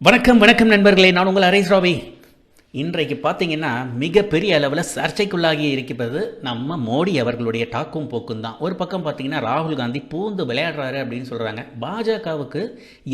வணக்கம் வணக்கம் நண்பர்களே. நான் உங்கள் ஹரீஸ் ராவி இன்றைக்கு பார்த்தீங்கன்னா மிகப்பெரிய அளவில் சர்ச்சைக்குள்ளாகி இருக்கிறது நம்ம மோடி அவர்களுடைய டாக்கும் போக்கும் தான். ஒரு பக்கம் பார்த்தீங்கன்னா ராகுல் காந்தி பூந்து விளையாடுறாரு அப்படின்னு சொல்கிறாங்க பாஜகவுக்கு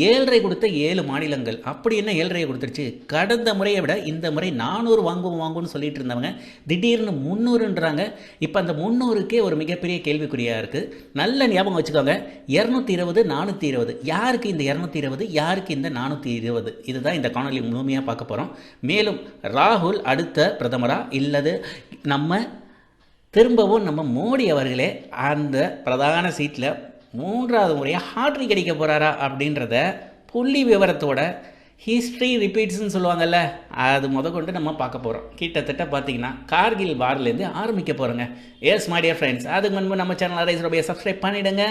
ஏழரை கொடுத்த ஏழு மாநிலங்கள். அப்படி என்ன ஏழரையை கொடுத்துருச்சு? கடந்த முறையை விட இந்த முறை நானூறு வாங்குவோம் வாங்குவோம்னு சொல்லிட்டு இருந்தவங்க திடீர்னு முந்நூறுன்றாங்க. இப்போ அந்த முந்நூறுக்கே ஒரு மிகப்பெரிய கேள்விக்குறியாக இருக்குது நல்ல ஞாபகம் வச்சுக்கோங்க. இரநூத்தி இருபது நானூற்றி இருபது. யாருக்கு இந்த இரநூத்தி இருபது? யாருக்கு இந்த நானூற்றி இருபது? இதுதான் இந்த காணொலி முழுமையாக பார்க்க போகிறோம் மேலும் ராகுல் அடுத்த பிரதமராக இல்லது? நம்ம திரும்பவும் நம்ம மோடி அவர்களே அந்த பிரதான சீட்டில் மூன்றாவது முறையாக ஹாட்ரிக் அடிக்க போகிறாரா அப்படின்றத புள்ளி விவரத்தோட ஹிஸ்ட்ரி ரிப்பீட்ஸ்னு சொல்லுவாங்கல்ல அது முத கொண்டு நம்ம பார்க்க போகிறோம் கிட்டத்தட்ட பார்த்தீங்கன்னா கார்கில் வார்லேருந்து ஆரம்பிக்க போகிறோங்க எஸ் மை ஃப்ரெண்ட்ஸ் அதுக்கு முன்பு நம்ம சேனல் அரைஸ் ரூபாய் சப்ஸ்கிரைப் பண்ணிவிடுங்க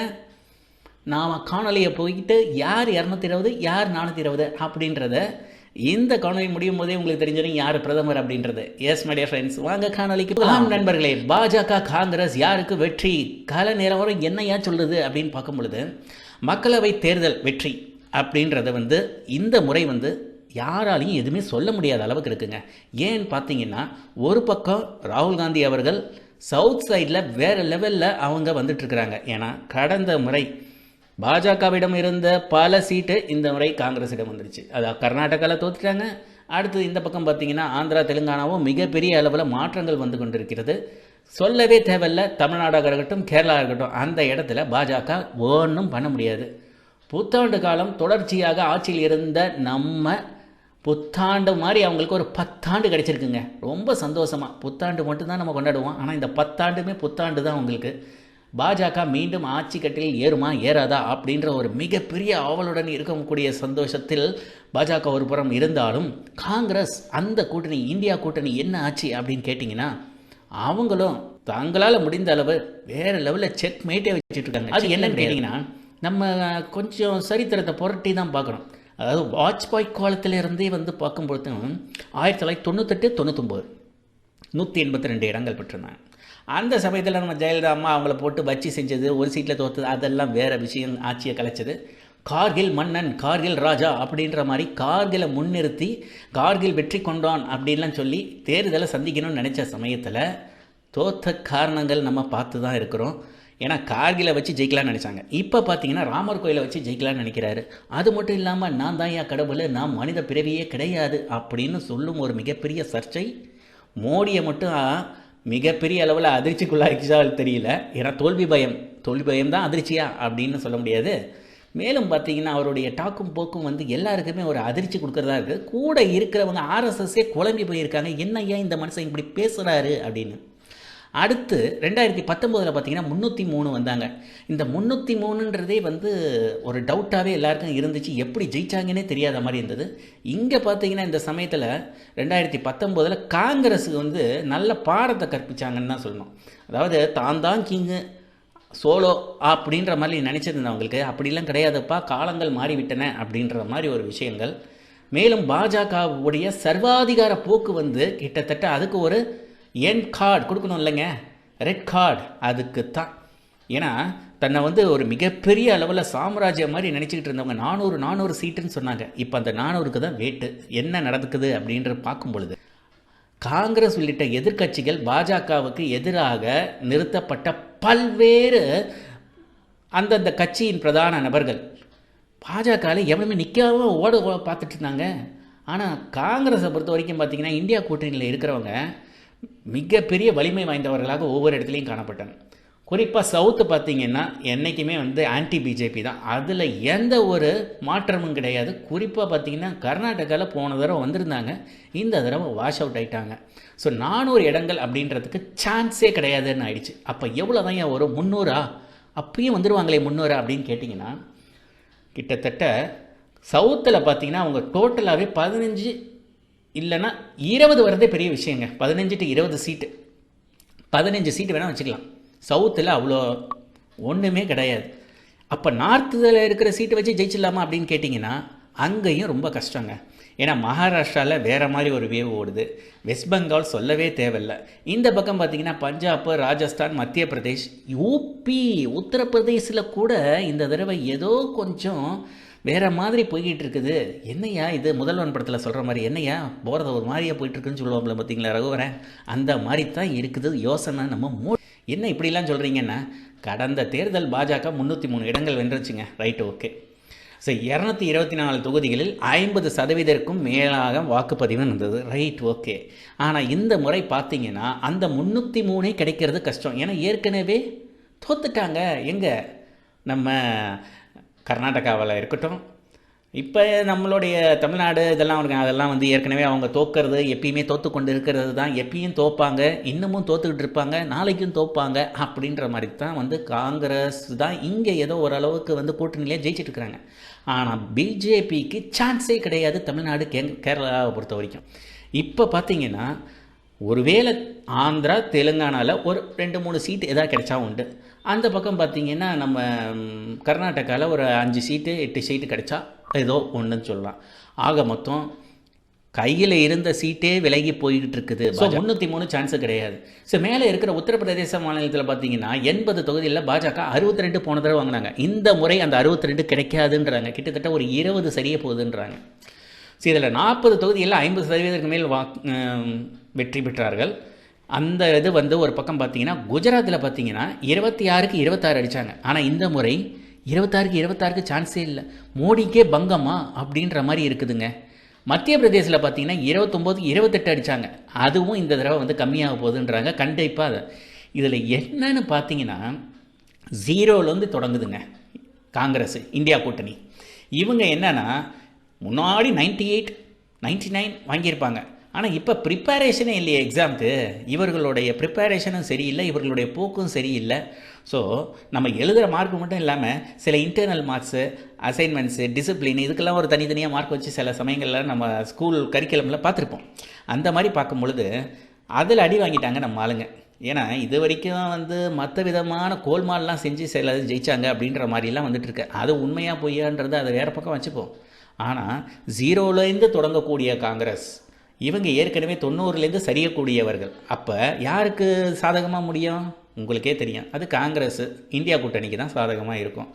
நாம் காணொலியை போய்கிட்டு யார் இரநூத்தி இருபது யார் நானூற்றி இருபது அப்படின்றத இந்த காணொலி முடியும் போதே உங்களுக்கு தெரிஞ்சிடும் யார் பிரதமர் அப்படின்றது? எஸ் மைடியா ஃப்ரெண்ட்ஸ் வாங்க காணொலிக்கு போகலாம். நண்பர்களே பாஜக காங்கிரஸ் யாருக்கு வெற்றி? கால நேரம் வரை என்னையா சொல்லுது அப்படின்னு பார்க்கும் பொழுது மக்களவை தேர்தல் வெற்றி அப்படின்றத வந்து இந்த முறை வந்து யாராலையும் எதுவுமே சொல்ல முடியாத அளவுக்கு இருக்குங்க. ஏன்னு பார்த்தீங்கன்னா ஒரு பக்கம் ராகுல் காந்தி அவர்கள் சவுத் சைடில் வேறு லெவலில் அவங்க வந்துட்டுருக்குறாங்க ஏன்னா கடந்த முறை பாஜகவிடம் இருந்த பல சீட்டு இந்த முறை காங்கிரஸிடம் வந்துருச்சு. அது கர்நாடகாவில் தோத்துட்டாங்க. அடுத்து இந்த பக்கம் பார்த்தீங்கன்னா ஆந்திரா தெலுங்கானாவும் மிகப்பெரிய அளவில் மாற்றங்கள் வந்து கொண்டிருக்கிறது. சொல்லவே தேவையில்ல தமிழ்நாடாக இருக்கட்டும் கேரளா இருக்கட்டும் அந்த இடத்துல பாஜக ஒன்றும் பண்ண முடியாது. புத்தாண்டு காலம் தொடர்ச்சியாக ஆட்சியில் இருந்த நம்ம புத்தாண்டு மாதிரி அவங்களுக்கு ஒரு பத்தாண்டு கிடச்சிருக்குங்க. ரொம்ப சந்தோஷமாக புத்தாண்டு மட்டும்தான் நம்ம கொண்டாடுவோம். ஆனால் இந்த பத்தாண்டுமே புத்தாண்டு தான் அவங்களுக்கு. பாஜக மீண்டும் ஆட்சி கட்டில் ஏறுமா ஏறாதா அப்படின்ற ஒரு மிகப்பெரிய ஆவலுடன் இருக்கக்கூடிய சந்தோஷத்தில் பாஜக ஒரு புறம் இருந்தாலும் காங்கிரஸ் அந்த கூட்டணி இந்தியா கூட்டணி என்ன ஆச்சு அப்படின்னு கேட்டிங்கன்னா அவங்களும் தங்களால் முடிந்த அளவு வேறு லெவலில் செக் மேட்டே வச்சுட்டு இருக்காங்க. அது என்னன்னு கேட்டிங்கன்னா நம்ம கொஞ்சம் சரித்திரத்தை புரட்டி தான் பார்க்குறோம் அதாவது வாஜ்பாய் காலத்திலிருந்தே வந்து பார்க்கும்பொழுது ஆயிரத்தி தொள்ளாயிரத்தி தொண்ணூத்தெட்டு தொண்ணூத்தொம்பது நூற்றி எண்பத்தி ரெண்டு இடங்கள் பெற்றிருந்தாங்க. அந்த சமயத்தில் நம்ம ஜெயலலிதா அம்மா அவங்கள போட்டு வச்சு செஞ்சது ஒரு சீட்டில் தோற்றது அதெல்லாம் வேறு விஷயம் ஆட்சியை கலைச்சது. கார்கில் மன்னன் கார்கில் ராஜா அப்படின்ற மாதிரி கார்கிலை முன்னிறுத்தி கார்கில் வெற்றி கொண்டான் அப்படின்லாம் சொல்லி தேர்தலை சந்திக்கணும்னு நினச்ச சமயத்தில் தோத்த காரணங்கள் நம்ம பார்த்து தான் இருக்கிறோம். ஏன்னா கார்கிலை வச்சு ஜெயிக்கலாம்னு நினச்சாங்க. இப்போ பார்த்தீங்கன்னா ராமர் கோயிலை வச்சு ஜெயிக்கலாம்னு நினைக்கிறாரு. அது மட்டும் இல்லாமல் நான் தான் ஏன் கடவுள் நான் மனித பிறவியே கிடையாது அப்படின்னு சொல்லும் ஒரு மிகப்பெரிய சர்ச்சை மோடியை மட்டும் மிகப்பெரிய அளவில் அதிர்ச்சிக்குள்ளாக்கிச்சா தெரியல. ஏன்னா தோல்வி பயம். தோல்வி பயம் தான் அதிர்ச்சியா அப்படின்னு சொல்ல முடியாது. மேலும் பார்த்தீங்கன்னா அவருடைய டாக்கும் போக்கும் வந்து எல்லாருக்குமே ஒரு அதிர்ச்சி கொடுக்குறதா இருக்குது கூட இருக்கிறவங்க ஆர்எஸ்எஸ்ஸே குழம்பி போயிருக்காங்க. என்ன ஏன் இந்த மனுஷன் இப்படி பேசுகிறாரு அப்படின்னு. அடுத்து ரெண்டாயிரத்தி பத்தொம்போதில் பார்த்தீங்கன்னா முந்நூற்றி மூணு வந்தாங்க. இந்த முந்நூற்றி மூணுன்றதே வந்து ஒரு டவுட்டாகவே எல்லாருக்கும் இருந்துச்சு. எப்படி ஜெயிச்சாங்கன்னே தெரியாத மாதிரி இருந்தது. இங்கே பார்த்தீங்கன்னா இந்த சமயத்தில் ரெண்டாயிரத்தி பத்தொம்போதில் காங்கிரஸுக்கு வந்து நல்ல பாடத்தை கற்பிச்சாங்கன்னு தான் சொல்லணும். அதாவது தான் தான் கிங்கு சோலோ அப்படின்ற மாதிரி நினச்சிருந்தேன் அவங்களுக்கு அப்படிலாம் கிடையாதுப்பா காலங்கள் மாறிவிட்டன அப்படின்ற மாதிரி ஒரு விஷயங்கள். மேலும் பாஜகவுடைய சர்வாதிகார போக்கு வந்து கிட்டத்தட்ட அதுக்கு ஒரு என் கார்டு கொடுக்கணும் இல்லைங்க ரெட் கார்டு. அதுக்கு தான் ஏன்னா தன்னை வந்து ஒரு மிகப்பெரிய அளவில் சாம்ராஜ்யம் மாதிரி நினச்சிக்கிட்டு இருந்தவங்க நானூறு நானூறு சீட்டுன்னு சொன்னாங்க. இப்போ அந்த நானூறுக்கு தான் வேட்டு. என்ன நடக்குது அப்படின்ற பார்க்கும் பொழுது காங்கிரஸ் உள்ளிட்ட எதிர்க்கட்சிகள் பாஜகவுக்கு எதிராக நிறுத்தப்பட்ட பல்வேறு அந்தந்த கட்சியின் பிரதான நபர்கள். பாஜகவில் எவனுமே நிற்காம ஓட ஓட பார்த்துட்டு இருந்தாங்க. ஆனால் காங்கிரஸை பொறுத்த வரைக்கும் பார்த்திங்கன்னா இந்தியா கூட்டணியில் இருக்கிறவங்க மிகப்பெரிய வலிமை வாய்ந்தவர்களாக ஒவ்வொரு இடத்துலையும் காணப்பட்டாங்க குறிப்பாக சவுத்து பார்த்திங்கன்னா என்றைக்குமே வந்து ஆன்டி பிஜேபி தான். அதில் எந்த ஒரு மாற்றமும் கிடையாது. குறிப்பாக பார்த்திங்கன்னா கர்நாடகாவில் போன தடவை வந்திருந்தாங்க. இந்த தடவை வாஷ் அவுட் ஆகிட்டாங்க ஸோ நானூறு இடங்கள் அப்படின்றதுக்கு சான்ஸே கிடையாதுன்னு ஆயிடுச்சு. அப்போ எவ்வளோ தான் ஏன் வரும்? முந்நூறா? அப்பயும் வந்துடுவாங்களே முந்நூறா அப்படின்னு கேட்டிங்கன்னா கிட்டத்தட்ட சவுத்தில் பார்த்திங்கன்னா அவங்க டோட்டலாகவே பதினஞ்சு இல்லைன்னா இருபது வரதே பெரிய விஷயங்க. பதினஞ்சு டு இருபது சீட்டு பதினஞ்சு சீட்டு வேணால் வச்சுக்கலாம். சவுத்தில் அவ்வளோ ஒன்றுமே கிடையாது. அப்போ நார்த்தில் இருக்கிற சீட்டு வச்சு ஜெயிச்சிடலாமா அப்படின்னு கேட்டிங்கன்னா அங்கேயும் ரொம்ப கஷ்டங்க. ஏன்னா மகாராஷ்டிராவில் வேறு மாதிரி ஒரு வேவ் ஓடுது. வெஸ்ட் பெங்கால் சொல்லவே தேவையில்லை. இந்த பக்கம் பார்த்திங்கன்னா பஞ்சாப் ராஜஸ்தான் மத்திய பிரதேஷ் யூபி உத்தரப்பிரதேசில் கூட இந்த தடவை ஏதோ கொஞ்சம் வேற மாதிரி போய்கிட்டு இருக்குது என்னையா இது? முதல்வன் படத்தில் சொல்கிற மாதிரி என்னையா? போகிறத ஒரு மாதிரியாக போயிட்டுருக்குன்னு சொல்லுவாங்களே பார்த்தீங்களா ரகுவரன்? அந்த மாதிரி தான் இருக்குது யோசனை நம்ம மூ என்ன இப்படிலாம் சொல்கிறீங்கன்னா கடந்த தேர்தல் பாஜக முந்நூற்றி மூணு இடங்கள் வென்றுச்சுங்க. Right okay. ஸோ இரநூத்தி இருபத்தி நாலு தொகுதிகளில் ஐம்பது சதவீதத்திற்கும் மேலாக வாக்குப்பதிவு இருந்தது ரைட் ஓகே. ஆனால் இந்த முறை பார்த்தீங்கன்னா அந்த முந்நூற்றி மூணே கிடைக்கிறது கஷ்டம். ஏன்னா ஏற்கனவே தோத்துட்டாங்க. எங்கே? நம்ம கர்நாடகாவில் இருக்கட்டும். இப்போ நம்மளுடைய தமிழ்நாடு இதெல்லாம் இருக்கு அதெல்லாம் வந்து ஏற்கனவே அவங்க தோக்கிறது எப்பயுமே தோத்து கொண்டு இருக்கிறது தான். எப்பயும் தோப்பாங்க இன்னமும் தோத்துக்கிட்டு இருப்பாங்க நாளைக்கும் தோப்பாங்க அப்படின்ற மாதிரி தான் வந்து காங்கிரஸ் தான் இங்கே ஏதோ ஓரளவுக்கு வந்து கூட்டணியிலே ஜெயிச்சிட்டு இருக்கிறாங்க. ஆனால் பிஜேபிக்கு சான்ஸே கிடையாது தமிழ்நாடு கே கேரளாவை பொறுத்த வரைக்கும். இப்போ பார்த்தீங்கன்னா ஒருவேளை ஆந்திரா தெலுங்கானாவில் ஒரு ரெண்டு மூணு சீட்டு எதாவது கிடைச்சா உண்டு. அந்த பக்கம் பார்த்தீங்கன்னா நம்ம கர்நாடகாவில் ஒரு அஞ்சு சீட்டு எட்டு சீட்டு கிடைச்சா ஏதோ ஒன்றுன்னு சொல்லலாம். ஆக மொத்தம் கையில் இருந்த சீட்டே விலகி போய்கிட்டு இருக்குது ஸோ முந்நூற்றி மூணு சான்ஸு கிடையாது. ஸோ மேலே இருக்கிற உத்தரப்பிரதேச மாநிலத்தில் பார்த்தீங்கன்னா எண்பது தொகுதியில் பாஜக அறுபத்தி ரெண்டு போன தடவை வாங்கினாங்க. இந்த முறை அந்த அறுபத்தி ரெண்டு கிடைக்காதுன்றாங்க. கிட்டத்தட்ட ஒரு இருபது சரியாக போகுதுன்றாங்க. ஸோ இதில் நாற்பது தொகுதியில் ஐம்பது சதவீதத்துக்கு மேல் வா வெற்றி பெற்றார்கள். அந்த இது வந்து ஒரு பக்கம் பார்த்தீங்கன்னா குஜராத்தில் பார்த்தீங்கன்னா இருபத்தி ஆறுக்கு இருபத்தாறு அடித்தாங்க ஆனால் இந்த முறை இருபத்தாறுக்கு இருபத்தாறுக்கு சான்ஸே இல்லை. மோடிக்கே பங்கமா அப்படின்ற மாதிரி இருக்குதுங்க. மத்திய பிரதேசில் பார்த்தீங்கன்னா இருபத்தொம்போதுக்கு இருபத்தெட்டு அடித்தாங்க அதுவும் இந்த தடவை வந்து கம்மியாக போகுதுன்றாங்க. கண்டிப்பாக அதை இதில் என்னன்னு பார்த்தீங்கன்னா ஜீரோலேருந்து தொடங்குதுங்க. காங்கிரஸ் இந்தியா கூட்டணி. இவங்க என்னென்னா முன்னாடி நைன்டி எயிட் நைன்டி நைன் வாங்கியிருப்பாங்க. ஆனால் இப்போ ப்ரிப்பரேஷனே இல்லையே எக்ஸாமுக்கு இவர்களுடைய ப்ரிப்பரேஷனும் சரியில்லை இவர்களுடைய போக்கும் சரியில்லை. ஸோ நம்ம எழுதுகிற மார்க் மட்டும் இல்லாமல் சில இன்டர்னல் மார்க்ஸு அசைன்மெண்ட்ஸு டிசிப்ளின் இதுக்கெல்லாம் ஒரு தனித்தனியாக மார்க் வச்சு சில சமயங்களில் நம்ம ஸ்கூல் கரிக்குலமில் பார்த்துருப்போம். அந்த மாதிரி பார்க்கும் பொழுது அதில் அடி வாங்கிட்டாங்க நம்ம ஆளுங்க. ஏன்னா இது வரைக்கும் வந்து மற்ற விதமான கோல்மால்லாம் செஞ்சு சில ஜெயித்தாங்க அப்படின்ற மாதிரிலாம் வந்துட்டுருக்கு. அது உண்மையாக பொய்யான்றது அதை வேறு பக்கம் வச்சுப்போம். ஆனால் ஜீரோலேருந்து தொடங்கக்கூடிய காங்கிரஸ் இவங்க ஏற்கனவே தொண்ணூறுலேருந்து சரியக்கூடியவர்கள். அப்போ யாருக்கு சாதகமாக முடியும்? உங்களுக்கே தெரியும். அது காங்கிரஸ் இந்தியா கூட்டணிக்கு தான் சாதகமாக இருக்கும்.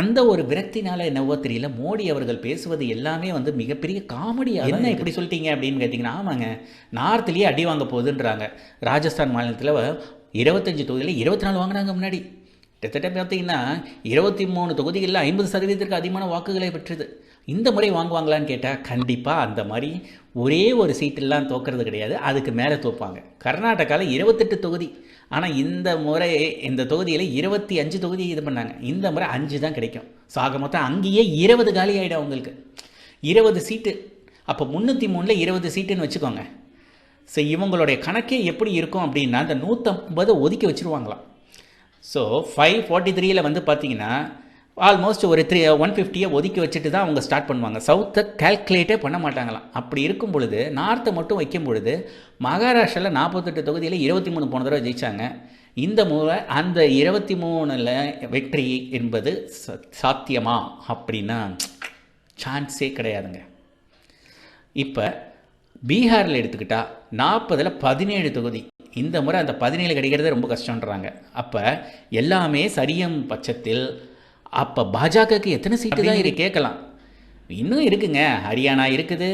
அந்த ஒரு விரக்தினால என்னவோ தெரியல. மோடி அவர்கள் பேசுவது எல்லாமே வந்து மிகப்பெரிய காமெடி என்ன இப்படி சொல்லிட்டீங்க அப்படின்னு கேட்டிங்கன்னா ஆமாங்க. நார்த்லேயே அடி வாங்க போகுதுன்றாங்க. ராஜஸ்தான் மாநிலத்தில் இருபத்தஞ்சு தொகுதியில் இருபத்தி நாலு வாங்கினாங்க முன்னாடி. கிட்டத்தட்ட பார்த்தீங்கன்னா இருபத்தி மூணு தொகுதிகளில் ஐம்பது சதவீதத்திற்கு அதிகமான வாக்குகளை பெற்றது. இந்த முறை வாங்குவாங்களான்னு கேட்டால் கண்டிப்பாக அந்த மாதிரி ஒரே ஒரு சீட்டெல்லாம் தோக்கிறது கிடையாது. அதுக்கு மேலே தோப்பாங்க. கர்நாடகாவில் இருபத்தெட்டு தொகுதி. ஆனால் இந்த முறை இந்த தொகுதியில் இருபத்தி அஞ்சு தொகுதி இது பண்ணாங்க. இந்த முறை அஞ்சு தான் கிடைக்கும். ஸோ ஆக மொத்தம் அங்கேயே இருபது காலி ஆகிடும் அவங்களுக்கு. இருபது சீட்டு. அப்போ முந்நூற்றி மூணில் இருபது சீட்டுன்னு வச்சுக்கோங்க. ஸோ இவங்களுடைய கணக்கே எப்படி இருக்கும் அப்படின்னா அந்த நூற்றம்பதை ஒதுக்கி வச்சுருவாங்களாம். ஸோ ஃபைவ் ஃபார்ட்டி த்ரீயில் வந்து பார்த்திங்கன்னா ஆல்மோஸ்ட் ஒரு த்ரீ ஒன் ஃபிஃப்டியை ஒதுக்கி வச்சுட்டு தான் அவங்க ஸ்டார்ட் பண்ணுவாங்க. சவுத்தை கால்குலேட்டே பண்ண மாட்டாங்களாம். அப்படி இருக்கும் பொழுது நார்த்தை மட்டும் வைக்கும் பொழுது மகாராஷ்டிராவில் நாற்பத்தெட்டு தொகுதியில் இருபத்தி மூணு போன தடவை ஜெயித்தாங்க இந்த முறை அந்த இருபத்தி மூணில் வெற்றி என்பது சாத்தியமா? அப்படின்னா சான்ஸே கிடையாதுங்க. இப்போ பீகாரில் எடுத்துக்கிட்டால் நாற்பதில் பதினேழு தொகுதி. இந்த முறை அந்த பதினேழு கிடைக்கிறதே ரொம்ப கஷ்டன்றாங்க அப்போ எல்லாமே சரியும் பட்சத்தில் அப்போ பாஜகவுக்கு எத்தனை சீட்டு தான் இருக்கு? கேட்கலாம். இன்னும் இருக்குங்க. ஹரியானா இருக்குது.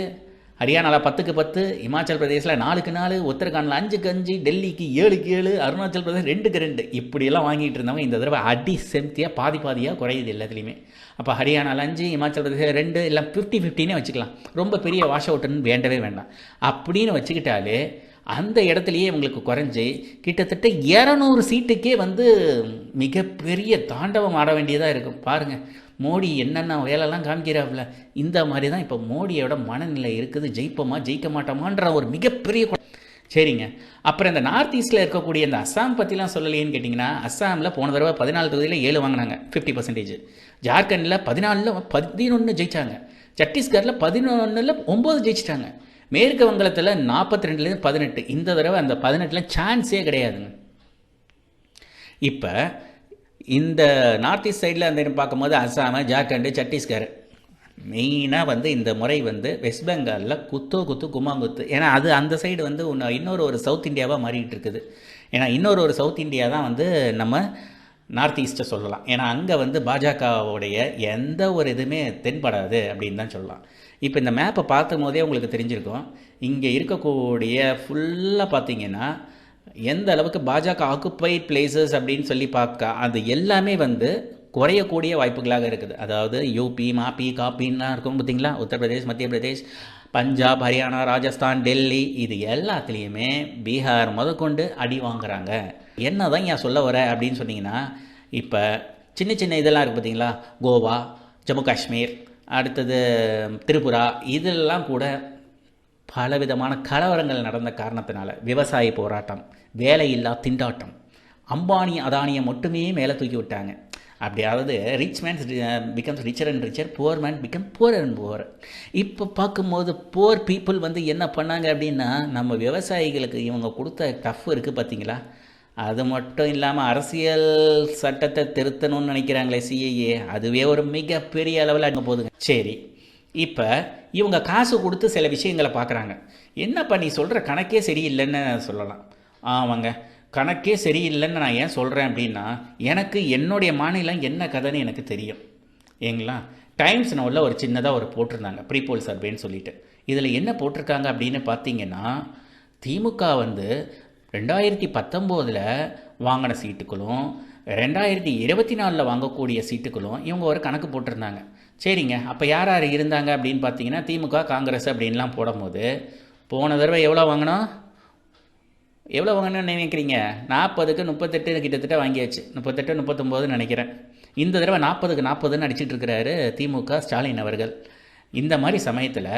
ஹரியானாவில் பத்துக்கு பத்து இமாச்சல் பிரதேசில் நாலுக்கு நாலு உத்தரகாண்டில் அஞ்சுக்கு அஞ்சு டெல்லிக்கு ஏழுக்கு ஏழு அருணாச்சல் பிரதேஷ் ரெண்டுக்கு ரெண்டு. இப்படியெல்லாம் வாங்கிட்டு இருந்தவங்க இந்த தடவை அடி செம்தியாக பாதி பாதியாக குறையுது எல்லாத்துலேயுமே. அப்போ ஹரியானாவில் அஞ்சு இமாச்சல் பிரதேச ரெண்டு இல்லை ஃபிஃப்டி ஃபிஃப்டினே வச்சுக்கலாம். ரொம்ப பெரிய வாஷ் அவுட்டுன்னு வேண்டவே வேண்டாம். அப்படின்னு வச்சுக்கிட்டாலே அந்த இடத்துலையே இவங்களுக்கு குறைஞ்சி கிட்டத்தட்ட இரநூறு சீட்டுக்கே வந்து மிகப்பெரிய தாண்டவம் ஆட வேண்டியதாக இருக்கும். பாருங்கள் மோடி என்னென்ன வேலைலாம் காமிக்கிறாப்புல இந்த மாதிரி தான் இப்போ மோடியோட மனநிலை இருக்குது. ஜெயிப்போமா ஜெயிக்க மாட்டோமான்ற ஒரு மிகப்பெரிய சரிங்க. அப்புறம் இந்த நார்த் ஈஸ்டில் இருக்கக்கூடிய இந்த அஸ்ஸாம் பற்றிலாம் சொல்லலையேன்னு கேட்டிங்கன்னா அஸ்ஸாமில் போன தடவை பதினாலு தொகுதியில் ஏழு வாங்கினாங்க ஃபிஃப்டி பர்சன்டேஜ் ஜார்க்கண்டில் பதினாலில் பதினொன்று ஜெயித்தாங்க சத்தீஸ்கரில் பதினொன்றில் ஒம்பது ஜெயிச்சிட்டாங்க. மேற்கு வங்கத்தில் நாற்பத்தி ரெண்டுலேருந்து பதினெட்டு. இந்த தடவை அந்த பதினெட்டில் சான்ஸே கிடையாதுங்க. இப்போ இந்த நார்த் ஈஸ்ட் சைடில் அந்த பார்க்கும்போது அஸ்ஸாம் ஜார்க்கண்டு சத்தீஸ்கர். மெயினாக வந்து இந்த முறை வந்து வெஸ்ட் பெங்காலில் குத்தோ குத்து குமாங்குத்து ஏன்னா அது அந்த சைடு வந்து ஒன்று இன்னொரு ஒரு சவுத் இந்தியாவாக மாறிக்கிட்டு இருக்குது. ஏன்னா இன்னொரு ஒரு சவுத் இந்தியா தான் வந்து நம்ம நார்த் ஈஸ்ட்டை சொல்லலாம். ஏன்னா அங்கே வந்து பாஜகவுடைய எந்த ஒரு இதுவுமே தென்படாது அப்படின்னு தான் சொல்லலாம். இப்போ இந்த மேப்பை பார்த்தும் போதே உங்களுக்கு தெரிஞ்சிருக்கும். இங்கே இருக்கக்கூடிய ஃபுல்லாக பார்த்தீங்கன்னா எந்த அளவுக்கு பாஜக ஆக்குப்பைட் பிளேசஸ் அப்படின்னு சொல்லி பார்க்க அது எல்லாமே வந்து குறையக்கூடிய வாய்ப்புகளாக இருக்குது. அதாவது யூபி மாப்பி காப்பின்லாம் இருக்கும் பார்த்தீங்களா? உத்தரப்பிரதேஷ் மத்திய பிரதேஷ் பஞ்சாப் ஹரியானா ராஜஸ்தான் டெல்லி இது எல்லாத்துலேயுமே பீகார் முதற்கொண்டு அடி வாங்குறாங்க. என்ன தான் ஏன் சொல்ல வர அப்படின்னு சொன்னீங்கன்னா இப்போ சின்ன சின்ன இதெல்லாம் இருக்குது பார்த்தீங்களா? கோவா ஜம்மு காஷ்மீர் அடுத்தது திரிபுரா. இதெல்லாம் கூட பலவிதமான கலவரங்கள் நடந்த காரணத்தினால விவசாய போராட்டம் வேலையில்லா திண்டாட்டம் அம்பானி அதானியை மட்டுமே மேலே தூக்கி விட்டாங்க. அப்படி அதாவது rich man's becomes richer and richer poor man become poor and poor இப்போ பார்க்கும்போது புவர் பீப்புள் வந்து என்ன பண்ணாங்க அப்படின்னா நம்ம விவசாயிகளுக்கு இவங்க கொடுத்த டஃப் இருக்குது பார்த்தீங்களா? அது மட்டும் இல்லாமல் அரசியல் சட்டத்தை திருத்தணும்னு நினைக்கிறாங்களே சிஏஏ அதுவே ஒரு மிகப்பெரிய அளவில் அங்கே போதுங்க சரி இப்போ இவங்க காசு கொடுத்து சில விஷயங்களை பார்க்குறாங்க என்னப்பா நீ சொல்கிற கணக்கே சரியில்லைன்னு சொல்லலாம். ஆமாங்க கணக்கே சரியில்லைன்னு நான் ஏன் சொல்கிறேன் அப்படின்னா எனக்கு என்னுடைய மாநிலம் என்ன கதைன்னு எனக்கு தெரியும். ஏங்களா? டைம்ஸ் நோவில் ஒரு சின்னதாக ஒரு போட்டிருந்தாங்க. ப்ரீபோல் சர்வேன்னு சொல்லிட்டு. இதில் என்ன போட்டிருக்காங்க அப்படின்னு பார்த்தீங்கன்னா திமுக வந்து ரெண்டாயிரத்தி பத்தொம்போதில் வாங்கின சீட்டுகளும் ரெண்டாயிரத்தி இருபத்தி நாலில் வாங்கக்கூடிய சீட்டுகளும் இவங்க ஒரு கணக்கு போட்டிருந்தாங்க. சரிங்க அப்போ யார் யார் இருந்தாங்க அப்படின்னு பார்த்தீங்கன்னா திமுக காங்கிரஸ் அப்படின்லாம் போடும்போது போன தடவை எவ்வளோ வாங்கினோம்? எவ்வளோ வாங்கணும்னு நினைக்கிறீங்க? நாற்பதுக்கு முப்பத்தெட்டு கிட்டத்தட்ட வாங்கியாச்சு. முப்பத்தெட்டு முப்பத்தொம்போதுன்னு நினைக்கிறேன். இந்த தடவை நாற்பதுக்கு நாற்பதுன்னு அடிச்சிட்டு இருக்கிறாரு திமுக ஸ்டாலின் அவர்கள். இந்த மாதிரி சமயத்தில்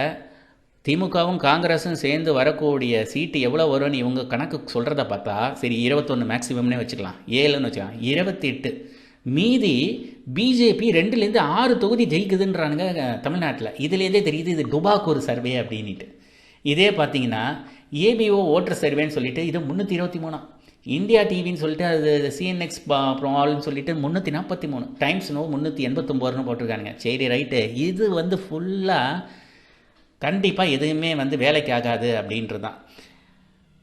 திமுகவும் காங்கிரஸும் சேர்ந்து வரக்கூடிய சீட்டு எவ்வளோ வரும்னு இவங்க கணக்கு சொல்கிறத பார்த்தா சரி இருபத்தொன்று மேக்ஸிமம்னே வச்சுக்கலாம். ஏழுன்னு வச்சுக்கலாம். இருபத்தி எட்டு மீதி பிஜேபி ரெண்டுலேருந்து ஆறு தொகுதி ஜெயிக்குதுன்றானுங்க தமிழ்நாட்டில். இதுலேருந்தே தெரியுது இது டுபாக்கூர் சர்வே அப்படின்ட்டு இதே பார்த்தீங்கன்னா ஏபிஓ ஓட்டர் சர்வேன்னு சொல்லிட்டு இது முந்நூற்றி இருபத்தி மூணா. இந்தியா டிவின்னு சொல்லிட்டு அது சிஎன்எக்ஸ் ப்ரால்னு சொல்லிட்டு முந்நூற்றி நாற்பத்தி மூணு. டைம்ஸ் நோ முந்நூற்றி எண்பத்தொம்போதுன்னு போட்டிருக்கானுங்க. சரி ரைட்டு. இது வந்து ஃபுல்லாக கண்டிப்பாக எதுவுமே வந்து வேலைக்கு ஆகாது அப்படின்றது தான்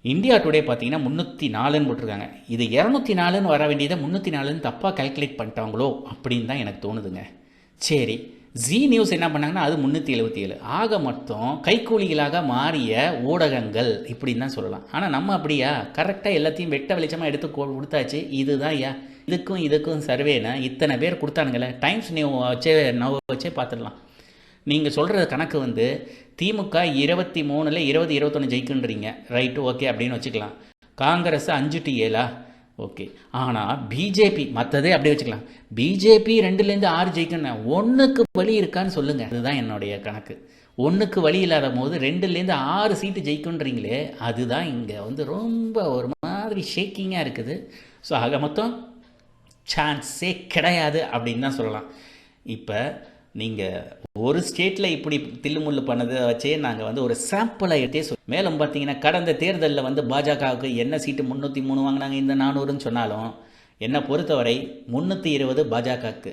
இந்தியா டுடே பார்த்தீங்கன்னா முந்நூற்றி நாலுன்னு போட்டிருக்காங்க. இது இரநூத்தி நாலுன்னு வர வேண்டியதை முந்நூற்றி நாலுன்னு தப்பாக கால்குலேட் பண்ணிட்டாங்களோ அப்படின்னு தான் எனக்கு தோணுதுங்க. சரி ஜி நியூஸ் என்ன பண்ணாங்கன்னா அது முந்நூற்றி எழுபத்தி ஏழு. ஆக மொத்தம் கைக்கூலிகளாக மாறிய ஊடகங்கள் இப்படின்னு தான் சொல்லலாம். ஆனால் நம்ம அப்படியா? கரெக்டாக எல்லாத்தையும் வெட்ட வெளிச்சமாக எடுத்து கொ- கொடுத்தாச்சு. இதுதான் ஐயா. இதுக்கும் இதுக்கும் சர்வேனா இத்தனை பேர் கொடுத்தானுங்களே. டைம்ஸ் நியூ வச்சே நவ வச்சே பார்த்துடலாம். நீங்கள் சொல்கிற கணக்கு வந்து திமுக இருபத்தி மூணில் இருபது இருபத்தொன்று ஜெயிக்குன்றீங்க. ரைட்டு ஓகே அப்படின்னு வச்சுக்கலாம். காங்கிரஸ் அஞ்சு டு ஏழா? ஓகே ஆனால் பிஜேபி மற்றதே அப்படியே வச்சுக்கலாம். பிஜேபி ரெண்டுலேருந்து ஆறு ஜெயிக்கணும் ஒன்றுக்கு வழி இருக்கான்னு சொல்லுங்கள் அதுதான் என்னுடைய கணக்கு. ஒன்றுக்கு வழி இல்லாத போது ரெண்டுலேருந்து ஆறு சீட்டு ஜெயிக்குன்றீங்களே அதுதான் இங்கே வந்து ரொம்ப ஒரு மாதிரி ஷேக்கிங்காக இருக்குது. ஸோ ஆக மொத்தம் சான்ஸே கிடையாது அப்படின்னு தான் சொல்லலாம். இப்போ நீங்கள் ஒரு ஸ்டேட்டில் இப்படி தில்லுமுள்ளு பண்ணதை வச்சே நாங்கள் வந்து ஒரு சாம்பிளை எடுத்தே சொல் மேலும் பார்த்தீங்கன்னா கடந்த தேர்தலில் வந்து பாஜகவுக்கு என்ன சீட்டு முந்நூற்றி மூணு வாங்கினாங்க இந்த நானூறுன்னு சொன்னாலும் என்னை பொறுத்தவரை முந்நூற்றி இருபது பாஜகவுக்கு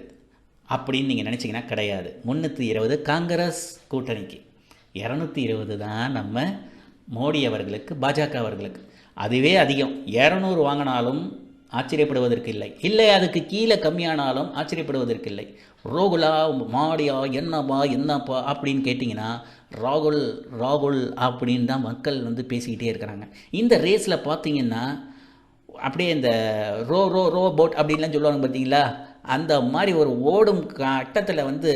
அப்படின்னு நீங்கள் நினச்சிங்கன்னா கிடையாது. முந்நூற்றி இருபது காங்கிரஸ் கூட்டணிக்கு. இரநூத்தி இருபது தான் நம்ம மோடி அவர்களுக்கு பாஜக அவர்களுக்கு. அதுவே அதிகம். இரநூறு வாங்கினாலும் ஆச்சரியப்படுவதற்கு இல்லை இல்லை அதுக்கு கீழே கம்மியானாலும் ஆச்சரியப்படுவதற்கு இல்லை ரோகுலா மாடியா என்னப்பா என்னப்பா அப்படின்னு கேட்டிங்கன்னா ராகுல் ராகுல் அப்படின்னு தான் மக்கள் வந்து பேசிக்கிட்டே இருக்கிறாங்க. இந்த ரேஸில் பார்த்தீங்கன்னா அப்படியே இந்த ரோ ரோ ரோ போட் அப்படின்லாம் சொல்லுவாங்க பார்த்தீங்களா? அந்த மாதிரி ஒரு ஓடும் கட்டத்தில் வந்து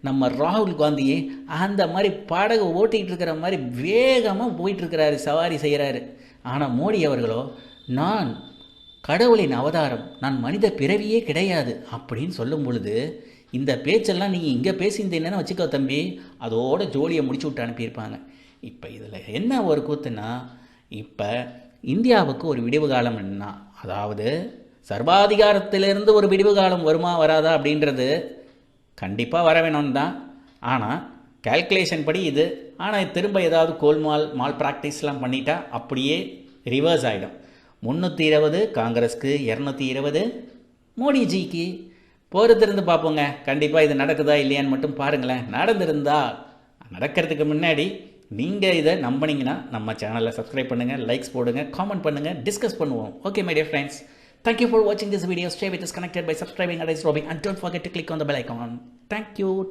நம்ம ராகுல் காந்தி அந்த மாதிரி படகு ஓட்டிகிட்டு இருக்கிற மாதிரி வேகமாக போயிட்டுருக்கிறாரு சவாரி செய்கிறாரு ஆனால் மோடி அவர்களோ நான் கடவுளின் அவதாரம் நான் மனித பிறவியே கிடையாது அப்படின்னு சொல்லும் பொழுது இந்த பேச்செல்லாம் நீங்கள் இங்கே பேசியிருந்தீங்கன்னா வச்சுக்கோ தம்பி. அதோட ஜோலியை முடிச்சு விட்டு அனுப்பியிருப்பாங்க. இப்போ இதில் என்ன ஒரு கூத்துன்னா இப்போ இந்தியாவுக்கு ஒரு விடிவு காலம் என்ன அதாவது சர்வாதிகாரத்திலிருந்து ஒரு விடிவு காலம் வருமா வராதா அப்படின்றது கண்டிப்பாக வர வேணும் தான் ஆனால் கால்குலேஷன் படி இது. ஆனால் திரும்ப ஏதாவது கோல்மால் மால் ப்ராக்டிஸ்லாம் பண்ணிட்டா அப்படியே ரிவர்ஸ் ஆகிடும் முந்நூற்றி இருபது காங்கிரஸ்க்கு இரநூத்தி இருபது. மோடிஜிக்கு பொறுத்திருந்து பார்ப்போங்க. கண்டிப்பாக இது நடக்குதா இல்லையான்னு மட்டும் பாருங்களேன். நடந்திருந்தா நடக்கிறதுக்கு முன்னாடி நீங்கள் இதை நம்பினீங்கன்னா நம்ம சேனலை சப்ஸ்கிரைப் பண்ணுங்கள் லைக்ஸ் போடுங்க காமெண்ட் பண்ணுங்கள் டிஸ்கஸ் பண்ணுவோம். Okay my dear friends thank you for வாட்சிங் this video Stay with us bye by subscribing Arise and and don't forget to click on the bell icon. Thank you.